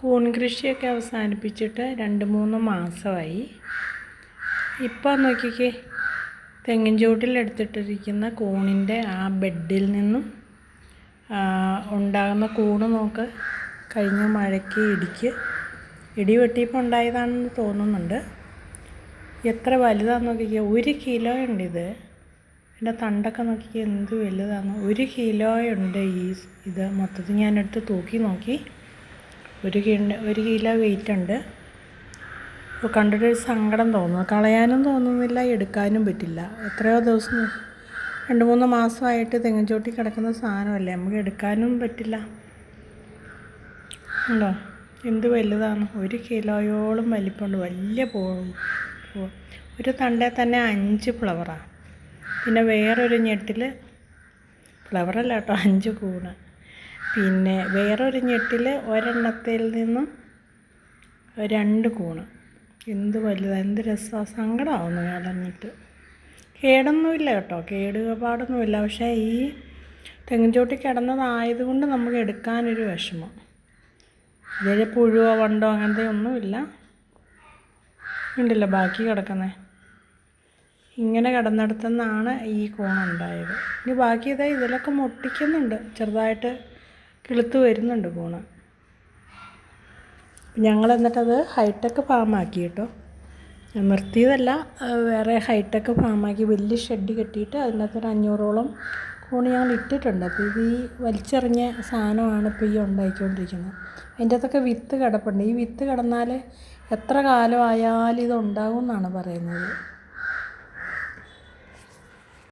കൂൺ കൃഷിയൊക്കെ അവസാനിപ്പിച്ചിട്ട് രണ്ട് മൂന്ന് മാസമായി. ഇപ്പം നോക്കിക്കേ തെങ്ങിൻ ചുവട്ടിൽ എടുത്തിട്ടിരിക്കുന്ന കൂണിന്റെ ആ ബെഡിൽ നിന്നും ഉണ്ടാകുന്ന കൂണ് നോക്ക് കഴിഞ്ഞ മഴയ്ക്ക് ഇടിക്ക് ഇടി വെട്ടിയപ്പോൾ ഉണ്ടായതാണെന്ന് തോന്നുന്നുണ്ട്. എത്ര വലുതാണെന്ന് നോക്കിക്കുക ഒരു കിലോ ഉണ്ട് ഇത് എന്റെ തണ്ടൊക്കെ നോക്കിക്കുക എന്ത് വലുതാണ് ഒരു കിലോ ഉണ്ട് ഈ ഇത് മൊത്തത്തിൽ ഞാനെടുത്ത് തൂക്കി നോക്കി. ഒരു കിലോ ഒരു കിലോ വെയിറ്റ് ഉണ്ട്. അപ്പോൾ കണ്ടിട്ടൊരു സങ്കടം തോന്നുന്നു. കളയാനും തോന്നുന്നില്ല എടുക്കാനും പറ്റില്ല. എത്രയോ ദിവസം രണ്ട് മൂന്ന് മാസമായിട്ട് തെങ്ങിൻചോട്ടി കിടക്കുന്ന സാധനമല്ലേ? നമുക്ക് എടുക്കാനും പറ്റില്ല. ഉണ്ടോ? എന്ത് വലുതാണ്? ഒരു കിലോയോളം വലിപ്പമുണ്ട്. വലിയ പോകും ഒരു തണ്ടേ തന്നെ അഞ്ച് ഫ്ലവറാണ് പിന്നെ വേറൊരു ഞെട്ടിൽ ഫ്ലവറല്ല കേട്ടോ അഞ്ച് കൂണ്. പിന്നെ വേറൊരു ഞെട്ടിൽ ഒരെണ്ണത്തിൽ നിന്നും രണ്ട് കൂണ്. എന്ത് വലുതാണ് എന്ത് രസമാണ് സങ്കടമാവുന്നു കളഞ്ഞിട്ട്. കേടൊന്നുമില്ല കേട്ടോ കേടുപാടൊന്നുമില്ല. പക്ഷേ ഈ തെങ്ങിൻചോട്ടി കിടന്നതായതുകൊണ്ട് നമുക്ക് എടുക്കാനൊരു വിഷമം. ഇതിൽ പുഴുവോ വണ്ടോ അങ്ങനത്തെ ഒന്നുമില്ല. ഉണ്ടല്ലോ ബാക്കി കിടക്കുന്നത് ഇങ്ങനെ കിടന്നിടത്തുനിന്നാണ് ഈ കോണുണ്ടായത്. ഇനി ബാക്കി ഇതാ ഇതിലൊക്കെ മുട്ടിക്കുന്നുണ്ട്. ചെറുതായിട്ട് കിളുത്ത് വരുന്നുണ്ട് കൂണ് ഞങ്ങൾ എന്നിട്ടത് ഹൈടെക് ഫാമാക്കി കേട്ടോ. നിർത്തിയതല്ല വേറെ ഹൈടെക് ഫാമാക്കി വലിയ ഷെഡ് കെട്ടിയിട്ട് അതിനകത്തൊരു അഞ്ഞൂറോളം കൂണ് ഞങ്ങൾ ഇട്ടിട്ടുണ്ട്. അപ്പോൾ ഇത് ഈ വലിച്ചെറിഞ്ഞ സാധനമാണ് ഇപ്പോൾ ഈ ഉണ്ടാക്കിക്കൊണ്ടിരിക്കുന്നത് അതിന്റെ അകത്തൊക്കെ വിത്ത് കിടപ്പുണ്ട്. ഈ വിത്ത് കിടന്നാൽ എത്ര കാലമായാലും ഇത് ഉണ്ടാകും എന്നാണ് പറയുന്നത്.